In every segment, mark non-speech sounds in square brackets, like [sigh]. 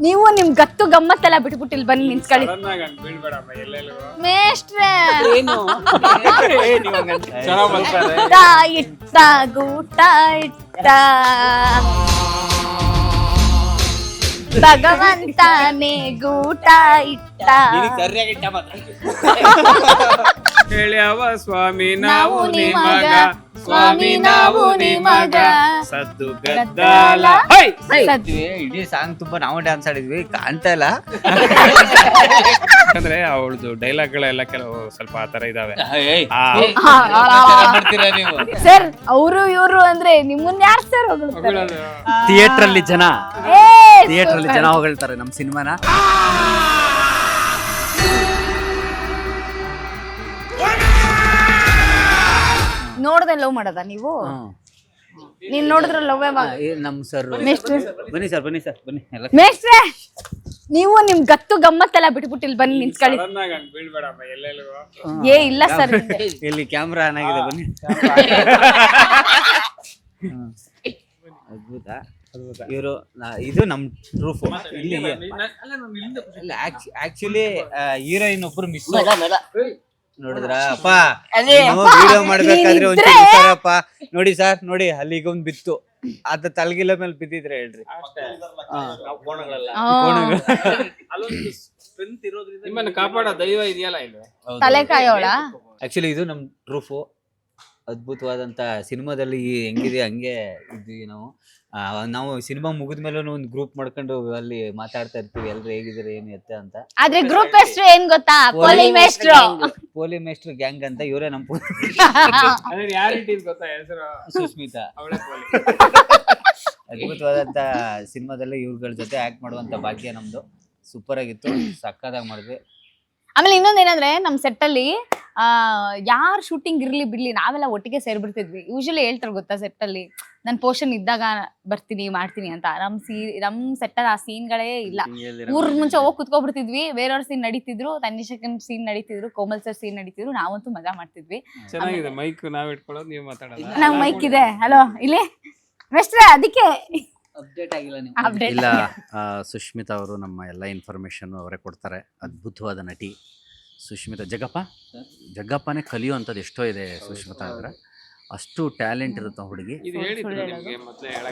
ನೀವು ನಿಮ್ ಗತ್ತು ಗಮ್ಮತ್ತೆಲ್ಲ ಬಿಟ್ಬಿಟ್ಟು ಇಲ್ಲಿ ಬಂದು ನಿಂತ್ಕೊಳ್ಳಿ. ಮೇಷ್ಟ್ರೆ. ಏನು? ಏ, ನೀವ್ ಹಂಗಂತ- ಚೆನ್ನಾಗ್ ಬರ್ತಾರೆ ಇಟ್ಟ ಇಟ್ಟ ಗೂಟ ಇಟ್ಟ. ಭಗವಂತನೇ ಗೂಟ ಇಟ್ಟ. ಇಟ್ಟ. ಹೇಳ್ಯಾವ ಸ್ವಾಮಿ ನಾವು ನಿಮಗ, ಸ್ವಾಮಿ ನಾವು ನಿಮಗ. ಸದ್ದು ಗದ್ದಲ. ಇಡೀ ಸಾಂಗ್ ತುಂಬಾ ನಾವು ಡ್ಯಾನ್ಸ್ ಆಡಿದ್ವಿ ಕಾಣ್ತಾ ಇಲ್ಲ. ಯಾಕಂದ್ರೆ ಅವಳದು ಡೈಲಾಗ್ ಗಳೆಲ್ಲ ಕೆಲವು ಸ್ವಲ್ಪ ಆತರ ಇದಾವೆ. ಏಯ್, ಆ, ತರ ಇದಾವೆ ಸರ್ ಅವರು ಇವರು ಅಂದ್ರೆ ನಿಮ್ಮನ್ನ ಯಾರು ಸರ್. ಥಿಯೇಟರ್ ಅಲ್ಲಿ ಜನ. ಥಿಯೇಟರ್ ಅಲ್ಲಿ. ಜನ ಹೊಗಳ್ತಾರೆ ನಮ್ ಸಿನಿಮಾನ. ನೋಡ್ದೆ ಲವ್ ಮಾಡದ ನೀವು? ನೀನ್ ನೋಡಿದ್ರೆ ಲವ್ ನಮ್ ಸರ್ ಮೇಷ್ಟ್ರೆ ಬನ್ನಿ ಸರ್ ಬನ್ನಿ ಸರ್ ಬನ್ನಿ ಎಲ್ಲ ಮೇಷ್ಟ್ರೆ ನೀವು ನಿಮ್ ಗತ್ತು ಗಮ್ಮತ್ತೆಲ್ಲ ಬಿಟ್ಬಿಟ್ಟಿಲ್ ಬನ್ನಿ ಬಂದು ನಿಂತ್ಕೊಳ್ಳಿ ಏ ಇಲ್ಲ ಸರ್ ಇಲ್ಲಿ ಕ್ಯಾಮ್ರಾ ಆನ್ ಆಗಿದೆ ಬನ್ನಿ. ಅದ್ಭುತ. ಇವರು ಇದು ನಮ್ ಪ್ರೂಫ್ ಇಲ್ಲಿ ಆಕ್ಚುಲಿ ಹೀರೋಯಿನ್ ಒಬ್ರು ಮಿಸ್ ನೋಡಿದ್ರ? ಅಪ್ಪ ವಿಡಿಯೋ ಮಾಡ್ಬೇಕಾದ್ರೆ ಒಂಚೂರು ಹುಷಾರಪ್ಪ ನೋಡಿ ಸರ್ ನೋಡಿ ಅಲ್ಲಿಗೆ ಒಂದ್ ಬಿತ್ತು. ಅದ ತಲಗಿಲ ಮೇಲೆ ಬಿದ್ದಿದ್ರೆ ಹೇಳ್ರಿ. ನಿಮ್ಮನ್ನ ಕಾಪಾಡೋ ದೈವ ಇದೆಯಲ್ಲ ಇಲ್ಲಿ. ತಲೆ ಕಾಯೋಳ ಆಕ್ಚುಲಿ ಇದು ನಮ್ ಪ್ರೂಫು ಅದ್ಭುತವಾದಂತ ಸಿನಿಮಾದಲ್ಲಿ ಹೆಂಗಿದೆ ಹಂಗೆ ಇದ್ವಿ ನಾವು. ಆ, ನಾವು ಸಿನಿಮಾ ಮುಗಿದ ಮೇಲೆ ಒಂದು ಗ್ರೂಪ್ ಮಾಡ್ಕೊಂಡು ಅಲ್ಲಿ ಮಾತಾಡ್ತಾ ಇರ್ತೀವಿ ಎಲ್ರು ಹೇಗಿದ್ರೆ ಏನು ಎತ್ತ ಅಂತ. ಆದ್ರೆ ಗ್ರೂಪ್ ಹೆಸರು ಏನ್ ಗೊತ್ತಾ? ಪೋಲಿ ಮೇಸ್ಟ್ರು ಪೋಲಿ ಮೇಸ್ಟ್ರು ಗ್ಯಾಂಗ್ ಅಂತ ಇವರೇ ನಮ್ [laughs] ಅದ್ರ ಗೊತ್ತಾ ಹೆಸರು? ಸುಸ್ಮಿತಾ. ಅವಳೆ ಪೋಲಿ ಅದ್ಭುತವಾದಂತ ಸಿನಿಮಾದಲ್ಲಿ ಇವ್ರಗಳ ಜೊತೆ ಆಕ್ಟ್ ಮಾಡುವಂತ ಭಾಗ್ಯ ನಮ್ದು. ಸೂಪರ್ ಆಗಿತ್ತು ಸಕ್ಕದಾಗ ಮಾಡಿದ್ವಿ. ಆಮೇಲೆ ಇನ್ನೊಂದು ಏನಂದ್ರೆ ನಮ್ ಸೆಟ್ ಅಲ್ಲಿ ಆ ಯಾರ್ ಶೂಟಿಂಗ್ ಇರ್ಲಿ ಬಿಡ್ಲಿ ನಾವೆಲ್ಲ ಒಟ್ಟಿಗೆ ಸೇರ್ಬಿಡ್ತಿದ್ವಿ. ಯೂಶಲಿ ಹೇಳ್ತಾರೆ ಗೊತ್ತಾ ಸೆಟ್ ಅಲ್ಲಿ ನನ್ ಪೋರ್ಷನ್ ಇದ್ದಾಗ ಬರ್ತೀನಿ ಮಾಡ್ತೀನಿ ಅಂತ. ನಮ್ ಸೀ ನಮ್ ಸೆಟ್ ಆ ಸೀನ್ಗಳೇ ಇಲ್ಲ. ಊರ್ ಮುಂಚೆ ಹೋಗಿ ಕುತ್ಕೊಬಿಡ್ತಿದ್ವಿ. ಬೇರೆಯವ್ರ ಸೀನ್ ನಡೀತಿದ್ರು ತನ್ನಿಶಕನ್ ಸೀನ್ ನಡೀತಿದ್ರು ಕೋಮಲ್ ಸರ್ ಸೀನ್ ನಡೀತಿದ್ರು ನಾವಂತೂ ಮಜಾ ಮಾಡ್ತಿದ್ವಿ. ಚೆನ್ನಾಗಿದೆ ಮೈಕ್ ನಾವ್ ಇಟ್ಕೊಳ್ಳೋದು ನೀವು ಮಾತಾಡೋದು. ನಾವ್ ಮೈಕ್ ಇದೆ. ಹಲೋ ಇಲ್ಲಿ? ಮೆಸ್ಟ್ರೆ ಅದಕ್ಕೆ. ಅಪ್ಡೇಟ್ ಆಗಿಲ್ಲ ನೀವು Update. ಇಲ್ಲ ಆ, ಸುಷ್ಮಿತಾ ಅವರು ನಮ್ಮ ಎಲ್ಲ ಇನ್ಫಾರ್ಮೇಶನ್ ಅವರೇ ಕೊಡ್ತಾರೆ. ಅದ್ಭುತವಾದ ನಟಿ ಸುಶ್ಮಿತಾ. ಜಗಪ್ಪ ಜಗ್ಗಪ್ಪನೇ ಕಲಿಯುವಂಥದ್ದು ಎಷ್ಟೋ ಇದೆ ಸುಶ್ಮಿತಾ ಅಂದ್ರೆ ಅಷ್ಟು ಟ್ಯಾಲೆಂಟ್ ಇರುತ್ತೆ ಹುಡುಗಿ?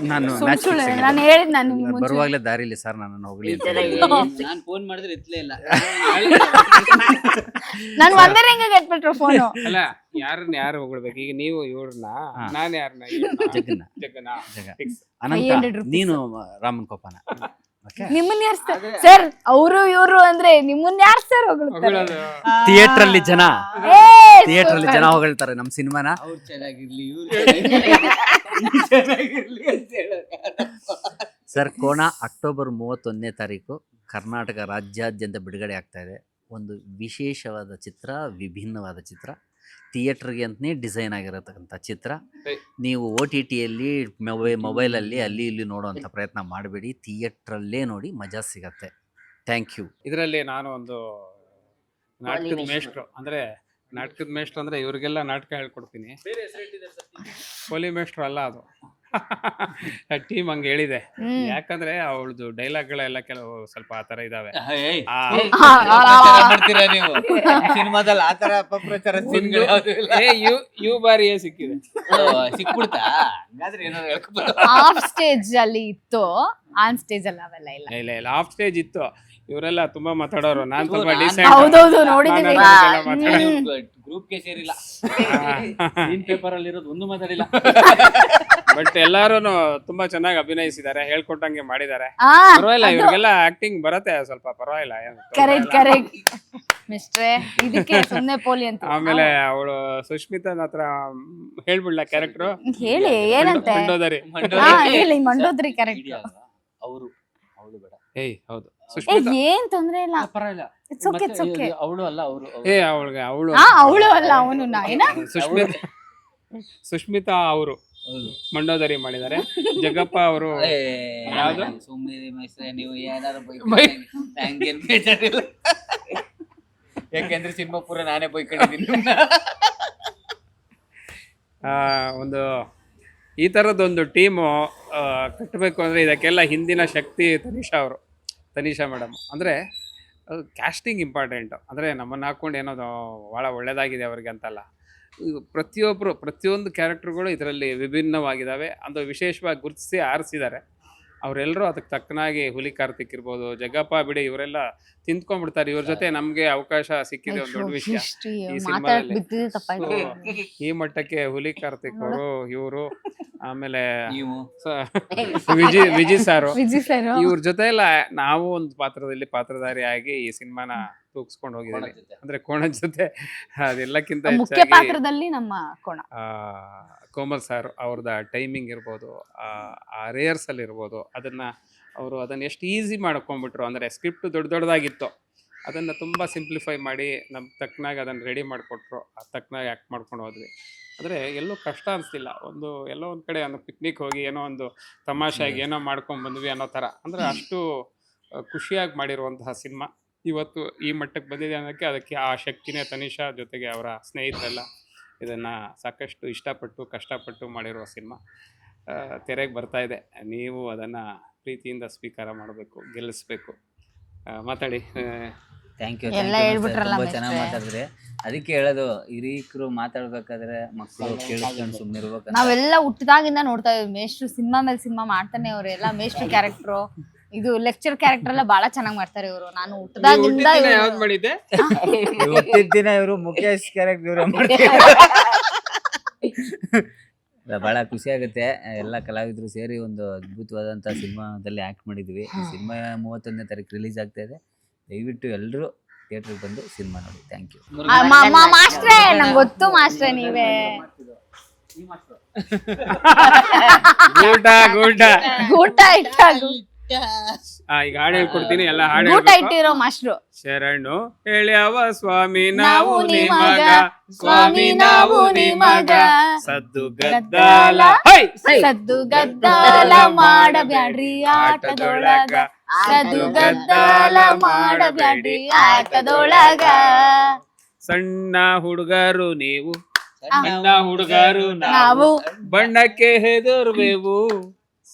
ನಾನು match ಸುಳ್ಳು fixing ನಾನು ಇದೆ. ಹೇಳಿದ್ ನಾನು ನಿಮ್ಗೆ ಮುಂಚೆ. ಬರುವಾಗಲೇ ದಾರಿಲಿ ಸರ್ ನಾನು ಹೋಗ್ಲಿ ಅಂತ. [laughs] ನಾನ್ ಫೋನ್ ಮಾಡಿದ್ರೆ ಎತ್ತಲೇ ಇಲ್ಲ. ನಾನು ಒಂದೇ ರಿಂಗ್ ಗೆಟ್ಬಿಟ್ರು ಫೋನು ಅಲ್ಲ ಯಾರನ್ನ ಯಾರು ಹೊಗಳ್ಬೇಕು? ಈಗ ನೀವು ಇವ್ರನ್ನ ಹಾ. ನಾನ್ ಯಾರನ್ನ? ಜಗ್ಗನ್ನ. ಜಗನ ಜಗ Fix. 500 ಅನಂತ rupees. ನೀನು ರಾಮನ್ ಕೋಪನ. ನಿಮ್ಮನ್ನ ಯಾರು ಸರ್? ಅವರು ಇವರು ಅಂದ್ರೆ ನಿಮ್ಮನ್ನ ಯಾರು ಸರ್ ಹೊಗಳ್ತಾರೆ? ಥಿಯೇಟರ್ ಅಲ್ಲಿ ಜನ. ಥಿಯೇಟರ್ ಅಲ್ಲಿ ಜನ ಹೊಗಳ್ತಾರೆ ನಮ್ಮ ಸಿನಿಮಾನ. ಅವ್ರು ಚೆನ್ನಾಗಿರ್ಲಿ ಇವ್ರು [laughs] ಚೆನ್ನಾಗಿರ್ಲಿ ಅಂತ ಹೇಳೋದು. ಸರ್ ಕೋಣ ಅಕ್ಟೋಬರ್ ಮೂವತ್ತೊಂದನೇ ತಾರೀಕು ಕರ್ನಾಟಕ ರಾಜ್ಯಾದ್ಯಂತ ಬಿಡುಗಡೆ ಆಗ್ತಾ ಇದೆ. ಒಂದು ವಿಶೇಷವಾದ ಚಿತ್ರ ವಿಭಿನ್ನವಾದ ಚಿತ್ರ. ಥಿಯೇಟರ್ಗೆ ಅಂತಲೇ ಡಿಸೈನ್ ಆಗಿರತಕ್ಕಂಥ ಚಿತ್ರ. ನೀವು ಓ ಟಿ ಟಿಯಲ್ಲಿ ಮೊಬೈ ಮೊಬೈಲಲ್ಲಿ ಅಲ್ಲಿ ಇಲ್ಲಿ ನೋಡುವಂಥ ಪ್ರಯತ್ನ ಮಾಡಬೇಡಿ. ಥಿಯೇಟ್ರಲ್ಲೇ ನೋಡಿ ಮಜಾ ಸಿಗತ್ತೆ. Thank you. ಇದರಲ್ಲಿ ನಾನು ಒಂದು ನಾಟಕದ ಮೇಷ್ಟ್ರು. ಅಂದರೆ ನಾಟಕದ ಮೇಷ್ಟ್ರು ಅಂದರೆ ಇವರಿಗೆಲ್ಲ ನಾಟಕ ಹೇಳ್ಕೊಡ್ತೀನಿ. ಪೋಲಿ ಮೇಷ್ಟ್ರು ಅಲ್ಲ ಅದು. ಟೀಮ್ ಹಂಗ ಹೇಳಿದೆ. ಯಾಕಂದ್ರೆ ಅವಳದು ಡೈಲಾಗ್ ಗಳೆಲ್ಲ ಕೆಲವು ಸ್ವಲ್ಪ ಆತರ ಇದಾವೆ. ಆ, ಮಾಡ್ತೀರಾ ನೀವು? [laughs] ಸಿನಿಮಾದಲ್ಲಿ ಆತರ ಅಪಪ್ರಚಾರ scene ಗಳು ಯಾವ್ದೂ ಇಲ್ಲ. ಏ ಯು ಯು ಬಾರಿಯೇ ಸಿಕ್ಕಿದೆ. ಓ, ಸಿಕ್ಬಿಡ್ತಾ? ಹಂಗಾದ್ರೆ ಏನಾದ್ರು ಹೇಳ್ಕೊಬೋದು. ಆಫ್ ಸ್ಟೇಜ್ ಅಲ್ಲಿ ಇತ್ತು. ಆನ್ ಸ್ಟೇಜ್ ಅಲ್ಲಿ ಅವೆಲ್ಲ ಇಲ್ಲ. ಇಲ್ಲ ಇಲ್ಲ ಆಫ್ ಸ್ಟೇಜ್ ಇತ್ತು. ಇವರೆಲ್ಲ ತುಂಬಾ ಮಾತಾಡೋರು. ನಾನ್ ತುಂಬಾ ನಾನ್- ಡಿಸೈಡ್ ಹೌದೌದು ನೋಡಿದೀವಿ ನೀವು ಗ್ರೂಪ್ಗೆ ಸೇರಿಲ್ಲ. [laughs] ಪೇಪರ್ ಅಲ್ಲಿ ಇರೋದು ಒಂದು ಮಾತಾಡಿಲ್ಲ. [laughs] ಬಟ್ ಎಲ್ಲಾರು ತುಂಬಾ ಚೆನ್ನಾಗಿ ಅಭಿನಯಿಸಿದ್ದಾರೆ ಹೇಳ್ಕೊಟ್ಟಂಗೆ ಮಾಡಿದ್ದಾರೆ. ಆ ಪರವಾಗಿಲ್ಲ ಇವ್ರಿಗೆಲ್ಲ ಆಕ್ಟಿಂಗ್ ಬರತ್ತೆ ಸ್ವಲ್ಪ ಪರವಾಗಿಲ್ಲ ಏನು ತೊಂದ್ರೆ ಕರೆಕ್ಟ್ ಇಲ್ಲ. ಕರೆಕ್ಟ್ ಮಿಸ್ಟ್ರೆ [laughs] ಇದಕ್ಕೆ ಸುಮ್ನೆ ಪೋಲಿ ಅಂತ. ಆಮೇಲೆ ಅವಳು ಸುಷ್ಮಿತನ ಹತ್ರ ಹೇಳ್ಬಿಡ್ಲ ಕ್ಯಾರೆಕ್ಟರ್ ಹೇಳಿ ಏನಂತೆ? ಮಂಡೋದರಿ. ಹಾ ಹೇಳಿ ಮಂಡೋದ್ರಿ ಕರೆಕ್ಟ್ ಅವರು ಅವಳು ಬೇಡ. ಏಯ್ ಹೌದು. ಏ ಸುಷ್ಮಿತಾ ಏನ್ ತೊಂದ್ರೆ ಇಲ್ಲ. ಪರವಾಗಿಲ್ಲ. ಇಟ್ಸ್ ಓಕೆ ಇಟ್ಸ್ ಓಕೆ ಅವಳು ಅಲ್ಲ ಅವರು ಏ ಅವಳಿಗೆ ಅವಳು ಆ ಅವಳು ಅಲ್ಲ ಅವನು ನಾಯನ ಸುಷ್ಮಿತಾ ಸುಷ್ಮಿತಾ ಅವರು ಮಂಡೋದರಿ ಮಾಡಿದ್ದಾರೆ. ಜಗಪ್ಪ ಅವರು ಯಾವುದು? ಸುಮ್ಮನೆ ಮೈಸ್ರೆ ನೀವು ಏನಾದ್ರು ಬೈ- ನಂಗೇನ್ ಬೇಜಾರಿಲ್ಲ. ಯಾಕೆಂದ್ರೆ ಸಿನಿಮಾ ಪೂರ ನಾನೇ ಬೈಕೊಂಡಿದ್ದೀನಿ. ಆ, ಒಂದು ಈ ಥರದ್ದೊಂದು ಟೀಮು ಕಟ್ಟಬೇಕು ಅಂದರೆ ಇದಕ್ಕೆಲ್ಲ ಹಿಂದಿನ ಶಕ್ತಿ ತನಿಷಾ ಅವರು, ತನಿಷಾ ಮೇಡಮ್ ಅಂದರೆ ಕ್ಯಾಸ್ಟಿಂಗ್ ಇಂಪಾರ್ಟೆಂಟು ಅಂದರೆ ನಮ್ಮನ್ನು ಹಾಕ್ಕೊಂಡು ಏನೋದು ಭಾಳ ಒಳ್ಳೆಯದಾಗಿದೆ ಅವ್ರಿಗೆ ಅಂತಲ್ಲ. ಪ್ರತಿಯೊಬ್ಬರು ಪ್ರತಿಯೊಂದು ಕ್ಯಾರೆಕ್ಟ್ರುಗಳು ಇದರಲ್ಲಿ ವಿಭಿನ್ನವಾಗಿದ್ದಾವೆ ಅದು ವಿಶೇಷವಾಗಿ ಗುರುತಿಸಿ ಆರಿಸಿದ್ದಾರೆ. ಅವರೆಲ್ಲರೂ ಅದಕ್ಕೆ ತಕ್ಕನಾಗಿ ಹುಲಿ ಕಾರ್ತಿಕ್ ಇರ್ಬೋದು ಜಗ್ಗಪ್ಪ ಬಿಡಿ ಇವರೆಲ್ಲ ತಿಂತ್ಕೊಂಡ್ಬಿಡ್ತಾರೆ ಇವ್ರ ಜೊತೆ ನಮಗೆ ಅವಕಾಶ ಸಿಕ್ಕಿದೆ ಒಂದು ದೊಡ್ಡ ವಿಷಯ ಈ ಸಿನಿಮಾದಲ್ಲಿ. ಈ ಮಟ್ಟಕ್ಕೆ ಹುಲಿ ಕಾರ್ತಿಕ್ ಅವರು ಇವರು ಆಮೇಲೆ ವಿಜಿ ವಿಜಿ ಸಾರು. ವಿಜಿ ಸರ್. ಇವ್ರ ಜೊತೆ ಎಲ್ಲ ನಾವು ಒಂದು ಪಾತ್ರದಲ್ಲಿ ಪಾತ್ರಧಾರಿ ಆಗಿ ಈ ಸಿನಿಮಾನ ತೂಗಿಸ್ಕೊಂಡು ಹೋಗಿದ್ದೀವಿ. ಅಂದ್ರೆ ಕೋಣ ಜೊತೆ ಅದೆಲ್ಲಕ್ಕಿಂತ ಮುಖ್ಯ ಹೆಚ್ಚಾಗಿ ಪಾತ್ರದಲ್ಲಿ ನಮ್ಮ ಕೋಣ. ಆ, ಕೋಮಲ್ ಸರ್ ಅವ್ರದ್ದು ಟೈಮಿಂಗ್ ಇರ್ಬೋದು ಆ ರೇಯರ್ಸಲ್ಲಿ ಇರ್ಬೋದು ಅದನ್ನು ಅವರು ಅದನ್ನು ಎಷ್ಟು ಈಸಿ ಮಾಡ್ಕೊಂಡ್ಬಿಟ್ರು ಅಂದರೆ ಸ್ಕ್ರಿಪ್ಟ್ ದೊಡ್ಡ ದೊಡ್ಡದಾಗಿತ್ತು ಅದನ್ನು ತುಂಬ ಸಿಂಪ್ಲಿಫೈ ಮಾಡಿ ನಮ್ಮ ತಕ್ಕನಾಗಿ ಅದನ್ನು ರೆಡಿ ಮಾಡಿಕೊಟ್ರು ಆ ತಕ್ಕನಾಗಿ ಆ್ಯಕ್ಟ್ ಮಾಡ್ಕೊಂಡು ಹೋದ್ವಿ. ಅಂದರೆ ಎಲ್ಲೂ ಕಷ್ಟ ಅನಿಸ್ತಿಲ್ಲ ಒಂದು ಎಲ್ಲೋ ಒಂದು ಕಡೆ ಒಂದು ಪಿಕ್ನಿಕ್ ಹೋಗಿ ಏನೋ ಒಂದು ತಮಾಷೆಯಾಗಿ ಏನೋ ಮಾಡ್ಕೊಂಡು ಬಂದ್ವಿ ಅನ್ನೋ ಥರ ಅಂದರೆ ಅಷ್ಟು ಖುಷಿಯಾಗಿ ಮಾಡಿರುವಂತಹ ಸಿನಿಮಾ. ಇವತ್ತು ಈ ಮಟ್ಟಕ್ಕೆ ಬಂದಿದೆ ಅನ್ನೋಕ್ಕೆ ಅದಕ್ಕೆ ಆ ಶಕ್ತಿನೇ ತನಿಷಾ ಜೊತೆಗೆ ಅವರ ಸ್ನೇಹಿತರೆಲ್ಲ ಇದನ್ನು ಸಾಕಷ್ಟು ಇಷ್ಟಪಟ್ಟು ಕಷ್ಟಪಟ್ಟು ಮಾಡಿರುವ ಸಿನಿಮಾ. ತೆರೆಗೆ ಬರ್ತಾ ಇದೆ. ನೀವು ಅದನ್ನು ಪ್ರೀತಿಯಿಂದ ಸ್ವೀಕಾರ ಮಾಡಬೇಕು ಗೆಲ್ಲಿಸ್ಬೇಕು. ಆ, ಮಾತಾಡಿ. ಥ್ಯಾಂಕ್ ಯು ಎಲ್ಲ ಹೇಳ್ಬಿಟ್ರಲ್ಲ ತುಂಬಾ ಚೆನ್ನಾಗಿ. ಮಾತಾಡಿದ್ರೆ. ಅದಕ್ಕೆ ಹೇಳೋದು ಹಿರೀಕರು ಮಾತಾಡ್ಬೇಕಾದ್ರೆ ಮಕ್ಕಳು ಕೇಳಿಸ್ಕೊಂಡು ಸುಮ್ಮನೆ ಇರ್ಬೇಕು ನಾವೆಲ್ಲ ಹುಟ್ಟಿದಾಗಿಂದ ನೋಡ್ತಾ ಇದ್ವಿ ಮೇಷ್ಟ್ರು ಸಿನಿಮಾ ಮೇಲೆ ಸಿನಿಮಾ ಮಾಡ್ತಾನೆ ಅವ್ರು. ಎಲ್ಲ ಮೇಷ್ಟ್ರು [laughs] ಕ್ಯಾರೆಕ್ಟ್ರು. ಇದು ಲೆಕ್ಚರ್ ಕ್ಯಾರೆಕ್ಟರ್ ಎಲ್ಲ ಬಹಳ ಚೆನ್ನಾಗಿ ಮಾಡ್ತಾರೆ ಇವರು. ನಾನು ಹುಟ್ಟದಾಗಿಂದ ಹುಟ್ಟಿದಾಗಿಂದ ಹುಟ್ಟಿದ ಇವ್ರು- ಯಾವ್ದು ಮಾಡಿದ್ದೆ? [laughs] ಗೊತ್ತಿದ್ದ ದಿನ ಇವರು ಮುಖೇಶ್ ಕ್ಯಾರೆಕ್ಟರ್ ಇವರು [laughs] ಬಹಳ ಖುಷಿ ಆಗುತ್ತೆ. ಎಲ್ಲ ಕಲಾವಿದರು ಸೇರಿ ಒಂದು ಅದ್ಭುತವಾದಂತ ಸಿನಿಮಾದಲ್ಲಿ ಆಕ್ಟ್ ಮಾಡಿದ್ವಿ. ಸಿನಿಮಾ ಮೂವತ್ತೊಂದನೇ ತಾರೀಕು ರಿಲೀಸ್ ಆಗ್ತಾ ಇದೆ. ದಯವಿಟ್ಟು ಎಲ್ಲರೂ ಥಿಯೇಟರ್ ಬಂದು ಸಿನಿಮಾ ನೋಡಿ. ಥ್ಯಾಂಕ್ ಯು ಮಾಸ್ಟ್ರೇ ನಂಗೆ ಗೊತ್ತು ಮಾಸ್ಟ್ರೇ ನೀವೇ. ಗೂಟ ಗೂಟ ಗೂಟ ಇಟ್ಟ ಆ, ಈಗ ಹಾಡು ಹೇಳ್ಕೊಡ್ತೀನಿ ಎಲ್ಲ ಹಾಡು ಗೂಟ ಹೇಳ್ಬೇಕು. ಇಟ್ಟಿರೋ ಮಾಸ್ಟ್ರು. ಶರಣು ಹೇಳ್ಯಾವ ಸ್ವಾಮಿ ನಾವು ನಿಮಗ ಸ್ವಾಮಿ ನಾವು ನಿಮಗ. ಸದ್ದು ಗದ್ದಲ ಹೈ! ಸದ್ದು ಗದ್ದಾಲ ಮಾಡಬ್ಯಾಡ್ರಿ ಆಟದೊಳಗ. ಸದ್ದು ಗದ್ದಾಲ ಮಾಡಬ್ಯಾಡ್ರಿ ಆಟದೊಳಗ. ಸಣ್ಣ ಹುಡುಗರು ನೀವು. ಸಣ್ಣ ಹುಡುಗರು ನಾವು ನಾವು. ಬಣ್ಣಕ್ಕೆ ಹೆದರ್ಬೇವು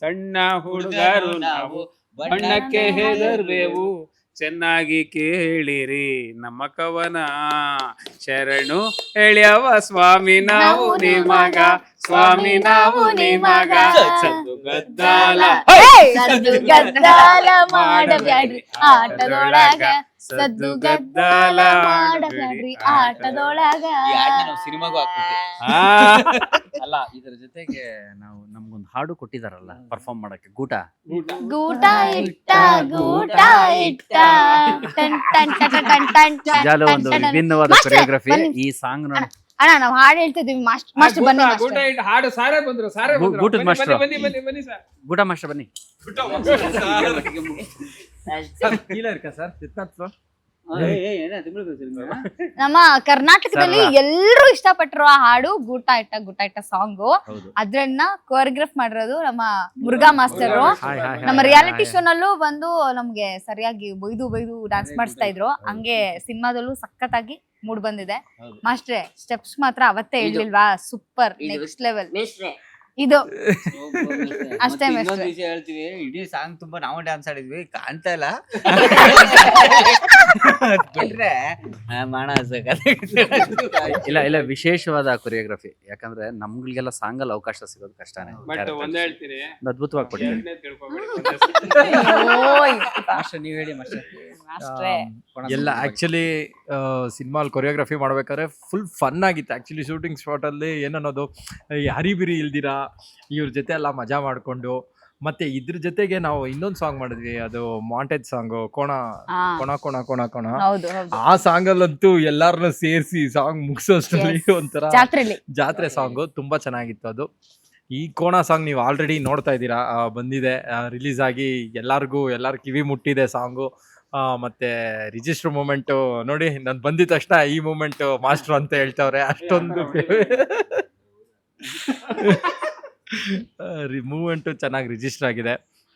ಸಣ್ಣ ಹುಡುಗರು ನಾವು ಬಣ್ಣಕ್ಕೆ ಹೆದರ್ವೆವು. ಚೆನ್ನಾಗಿ ಕೇಳಿರಿ ನಮ್ಮ ಕವನ. ಶರಣು ಎಳೆಯವ ಸ್ವಾಮಿ ನಾವು ನಿಮಗ. ಸ್ವಾಮಿ ನಾವು ನಿಮಗ. ಸದ್ದು ಗದ್ದಾಲ! ಸದ್ದು ಗದ್ದಾಲ ಮಾಡಬ್ಯಾಡ್ರಿ ಆಟದೊಳಗ. ಸದ್ದು ಗದ್ದಲ ಮಾಡಬ್ಯಾಡ್ರಿ ಆಟದೊಳಗ. ಸಿನಿಮಾಗೂ [laughs] ಅಲ್ಲ ಇದರ ಜೊತೆಗೆ ನಾವು ನಮ್ಗೊಂದು ಹಾಡು ಕೊಟ್ಟಿದಾರಲ್ಲ ಪರ್ಫಾರ್ಮ್ ಮಾಡಕ್ಕೆ. ಗೂಟ? ಗೂಟ ಇಟ್ಟ ಗೂಟ ಇಟ್ಟ. ಟನ್ ಟನ್ ಟನ್ ಟನ್ ಟನ್ ಜಾಲು ಒಂದು. ವಿಭಿನ್ನವಾದ ಕೊರಿಯೋಗ್ರಫಿ ಈ ಸಾಂಗ್ ನೋಡಿ. ಅಣ್ಣ ನಾವು ಹಾಡು ಹೇಳ್ತಿದೀವಿ ಮಾಸ್ಟರ್ ಮಾಸ್ಟರ್ ಬನ್ನಿ ಗೂಟ ಮಾಸ್ಟರ್ ಇಟ್ಟು ಹಾಡು ಸಾರೇ ಬಂದ್ರು ಸಾರೇ ಬಂದ್ರು. ಗೂಟದ ಬನ್ನಿ, ಬನ್ನಿ ಬನ್ನಿ ಬನ್ನಿ ಸರ್. ಗೂಟ ಮಾಸ್ಟರ್ ಬನ್ನಿ. [laughs] ನಮ್ಮ ಕರ್ನಾಟಕದಲ್ಲಿ. ಎಲ್ಲರೂ ಇಷ್ಟಪಟ್ಟಿರುವ ಆ ಹಾಡು ಗೂಟ ಇಟ್ಟ ಗೂಟ ಇಟ್ಟ ಸಾಂಗ್ ಹೌದು. ಅದ್ರನ್ನ ಕೋರಿಯೋಗ್ರಾಫ್ ಮಾಡಿರೋದು ನಮ್ಮ Murugha master hi, hi, hi, ನಮ್ಮ ರಿಯಾಲಿಟಿ. ಶೋ ನಲ್ಲೂ ಬಂದು ನಮ್ಗೆ ಸರಿಯಾಗಿ ಬೈದು ಬೈದು ಡಾನ್ಸ್ ಮಾಡಿಸ್ತಾ ಇದ್ರು. ಹಂಗೆ ಸಿನಿಮಾದಲ್ಲೂ ಸಖತ್ತಾಗಿ ಮೂಡ್ ಬಂದಿದೆ. ಮಾಸ್ಟ್ರೆ ಸ್ಟೆಪ್ಸ್ ಮಾತ್ರ ಅವತ್ತೇ ಹೇಳಿಲ್ವಾ? ಸೂಪರ್ ನೆಕ್ಸ್ಟ್ ಲೆವೆಲ್ ಮೇಷ್ಟ್ರೆ. ಇದು ಅಷ್ಟೇ ಇನ್ನೊಂದು. ವಿಷಯ ಹೇಳ್ತೀವಿ. ಇಡೀ ಸಾಂಗ್ ತುಂಬಾ ನಾವು ಡ್ಯಾನ್ಸ್ ಆಡಿದ್ವಿ. ಕಾಣ್ತಾ ಇಲ್ಲ. ಬಿಟ್ರೆ ಆ, ಮಾಣ ಇಲ್ಲ ಇಲ್ಲ ವಿಶೇಷವಾದ ಕೊರಿಯೋಗ್ರಫಿ ಯಾಕಂದ್ರೆ ನಮ್ಗಳಿಗೆಲ್ಲ ಸಾಂಗಲ್ಲಿ ಅವಕಾಶ ಸಿಗೋದು ಕಷ್ಟನೇ. ಬಟ್. ಒಂದ್ ಅದ್ಭುತವಾಗಿ ಕೊಟ್ಟಿದ್ದಾರೆ. ಎರಡನೇ ತಿಳ್ಕೊಬೇಡಿ. ನೀವ್ ಹೇಳಿ ಮಾಸ್ಟರ್. ಎಲ್ಲ ಆಕ್ಚುಲಿ ಸಿನಿಮಾಲ್ ಕೊರಿಯೋಗ್ರಫಿ ಮಾಡ್ಬೇಕಾದ್ರೆ ಫುಲ್ ಫನ್ ಆಗಿತ್ತು. ಆಕ್ಚುಲಿ ಶೂಟಿಂಗ್ ಸ್ಪಾಟ್ ಅಲ್ಲಿ ಏನನ್ನೋದು ಈ ಹರಿಬಿರಿ ಇಲ್ದಿರಾ ಇವ್ರ ಜೊತೆ ಎಲ್ಲ ಮಜಾ ಮಾಡ್ಕೊಂಡು ಮತ್ತೆ ಇದ್ರ ಜೊತೆಗೆ ನಾವು ಇನ್ನೊಂದು ಸಾಂಗ್ ಮಾಡಿದ್ವಿ ಅದು ಮಾಂಟೇಜ್ ಸಾಂಗ್ ಕೋಣ ಕೋಣ ಕೋಣ ಕೋಣ ಕೋಣ. ಆ ಸಾಂಗ್ ಅಲ್ಲಂತೂ ಎಲ್ಲಾರನ್ನ ಸೇರಿಸಿ ಸಾಂಗ್ ಮುಗಿಸೋಷ್ಟ್ರಲ್ಲಿ. ಒಂಥರ ಜಾತ್ರೆಲಿ. ಜಾತ್ರೆ ಸಾಂಗ್ ತುಂಬಾ ಚೆನ್ನಾಗಿತ್ತು ಅದು. ಈ ಕೋಣ ಸಾಂಗ್ ನೀವು ಆಲ್ರೆಡಿ ನೋಡ್ತಾ ಇದ್ದೀರಾ? ಆ, ಬಂದಿದೆ ರಿಲೀಸ್ ಆಗಿ ಎಲ್ಲಾರ್ಗು ಎಲ್ಲಾರು ಕಿವಿ ಮುಟ್ಟಿದೆ ಸಾಂಗು ಮತ್ತೆ ರಿಜಿಸ್ಟರ್ ಮೂಮೆಂಟ್ ನೋಡಿ ನಾನು ಬಂದಿದ ತಕ್ಷಣ ಈ ಮೂಮೆಂಟ್ ಮಾಸ್ಟರ್ ಅಂತ ಹೇಳ್ತಾವ್ರೆ ಅಷ್ಟೊಂದು ಮೂಮೆಂಟು ಚೆನ್ನಾಗಿ ರಿಜಿಸ್ಟರ್ ಆಗಿದೆ.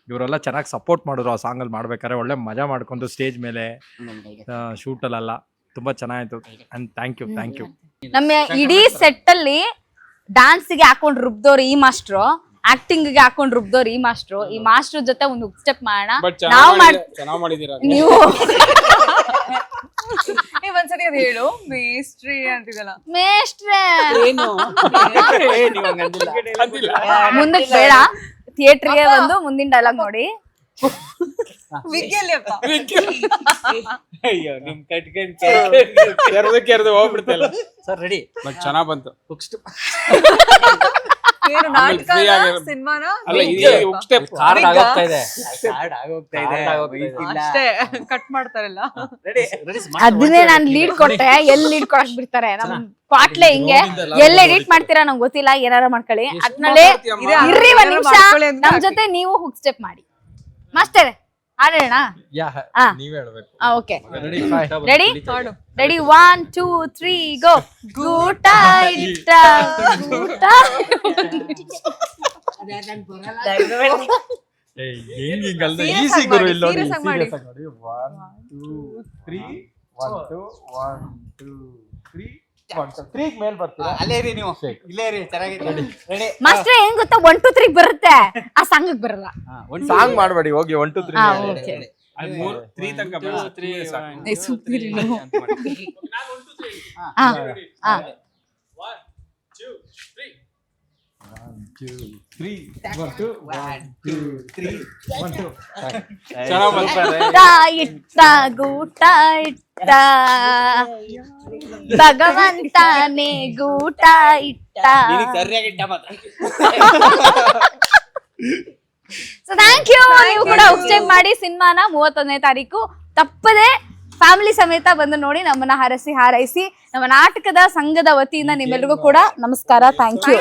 ಇವರೆಲ್ಲ ಚೆನ್ನಾಗಿ ಸಪೋರ್ಟ್ ಮಾಡಿದ್ರು ಆ ಸಾಂಗಲ್ಲಿ ಮಾಡ್ಬೇಕಾದ್ರೆ ಒಳ್ಳೆ ಮಜಾ ಮಾಡ್ಕೊಂಡು ಸ್ಟೇಜ್ ಮೇಲೆ ಶೂಟಲ್ಲೆಲ್ಲ ತುಂಬಾ ಚೆನ್ನಾಗಿತ್ತು and thank you thank you ನಮ್ಮ ಇಡೀ ಸೆಟ್ ಅಲ್ಲಿ ಹಾಕೊಂಡು ಗೆ ಹಾಕೊಂಡ್ ರುಬ್ದವ್ರು ಈ ಮಾಸ್ಟ್ರು ಆಕ್ಟಿಂಗ್ಗೆ ಹಾಕೊಂಡ್ ರುಬ್ದವ್ರು ಈ ಮಾಸ್ಟ್ರು ಈ ಮಾಸ್ಟರ್ ಜೊತೆ ಒಂದು ಸ್ಟೆಪ್ ಮಾಡೋಣ. ನಾವು ಚೆನ್ನಾಗಿ ಮಾಡಿದೀರ ನೀವು [laughs] ನೀವ್ ಒಂದ್ಸತಿ ಅದ್ ಹೇಳು. ಮೇಸ್ಟ್ರಿ ಅಂತಿದಲ್ಲ. ಅಂದಿಲ್ಲ. ಮುಂದಕ್ಕೆ ಬೇಡ. ಥಿಯೇಟರ್ಗೆ ಬಂದು ಮುಂದಿನ ಡೈಲಾಗ್ ನೋಡಿ. ಅಯ್ಯೋ ನಿಮ್ ಕಟ್ಕೊಂಡ್ ಹೋಗ್ಬಿಡ್ತಲ್ಲ. ಸರ್ ರೆಡಿ ಬಟ್ ಚೆನ್ನಾಗ್ ಬಂತು. [laughs] ಏನು ನಾಟಕ ಸಿನಿಮಾನ. ಅಷ್ಟೇ ಕಟ್ ಮಾಡ್ತಾರಲ್ಲ. ರೆಡಿ ಅದನ್ನೇ ನಾನ್ ಲೀಡ್ ಕೊಟ್ಟೆ. ಎಲ್ಲಿ ಲೀಡ್ ಕೊಡಕ್ ಬಿಡ್ತಾರೆ ನಮ್ ಕ್ವಾಟ್ಲೆ ಹಿಂಗೆ. ಎಲ್ಲಿ ಎಡಿಟ್ ಮಾಡ್ತೀರಾ ನಂಗೆ ಗೊತ್ತಿಲ್ಲ. ಏನಾರ ಮಾಡ್ಕೊಳ್ಳಿ. ಅದ್ನಲ್ಲೇ ಇರ್ರಿ ಒಂದ್ ನಿಮಿಷ. ನಮ್ ಜೊತೆ ನೀವು ಹುಕ್ ಸ್ಟೆಪ್ ಮಾಡಿ. ಮಾಸ್ಟರ್. ಆಡೋಣ ಯಾ ಆ. ನೀವೇ ಹೇಳ್ಬೇಕು. Okay. Ready? Ready? One two three go ಗೂಟ ಇಟ್ಟ ಗೂಟ ಏಯ್ ಹೆಂಗ್ ಹಿಂಗಲ್ದ Serious ಈಸಿ ಆಗ್ ಗುರು ಮಾಡಿ, ಇಲ್ಲಿ ನೋಡಿ serious ಆಗ್ ಮಾಡಿ. serious ಆಗ್ ನೋಡಿ one two three one two one two three one two three ಮೇಲ್ ಬರ್ತೀರಾ? ಅಲ್ಲೇ ಇರಿ ನೀವು. ಇಲ್ಲೇ ಇರಿ ಚೆನ್ನಾಗಿದೆ ರೆಡಿ ಮಾಸ್ಟರ್ ಹೆಂಗ್ ಗೊತ್ತಾ? ಒನ್ ಟು ತ್ರೀ ಬರುತ್ತೆ. ಆ ಸಾಂಗ್ ಬರಲ್ಲ. ಒಂದ್ ಸಾಂಗ್ ಮಾಡಬೇಡಿ ಹೋಗಿ ಒನ್ ಟು ತ್ರೀ ಹಾ, ಮೂರ್ ತ್ರೀ ತನಕ two ಸಾಕು. ಏ, ಸುಮ್ನಿರಿ ನೀವು. ಆ, ಆ. Three one two one two three one two ಚೆನ್ನಾಗ್ ಬಂತು ಇಟ್ಟ ಗೂಟ ಇಟ್ಟ ಭಗವಂತನೇ ಗೂಟ ಇಟ್ಟ ಸೊ ಥ್ಯಾಂಕ್ ಯು ನೀವು ಕೂಡ ಉಪಚೇಕ್ ಮಾಡಿ ಸಿನಿಮಾನ ಮೂವತ್ತೊಂದನೇ ತಾರೀಕು. ತಪ್ಪದೆ ಫ್ಯಾಮಿಲಿ ಸಮೇತ ಬಂದು ನೋಡಿ ನಮ್ಮನ್ನ ಹರಸಿ, ಹಾರೈಸಿ, ನಮ್ಮ ನಾಟಕದ ಸಂಘದ ವತಿಯಿಂದ ನಿಮ್ಮೆಲ್ಲರಿಗೂ ಕೂಡ ನಮಸ್ಕಾರ ಥ್ಯಾಂಕ್ ಯು.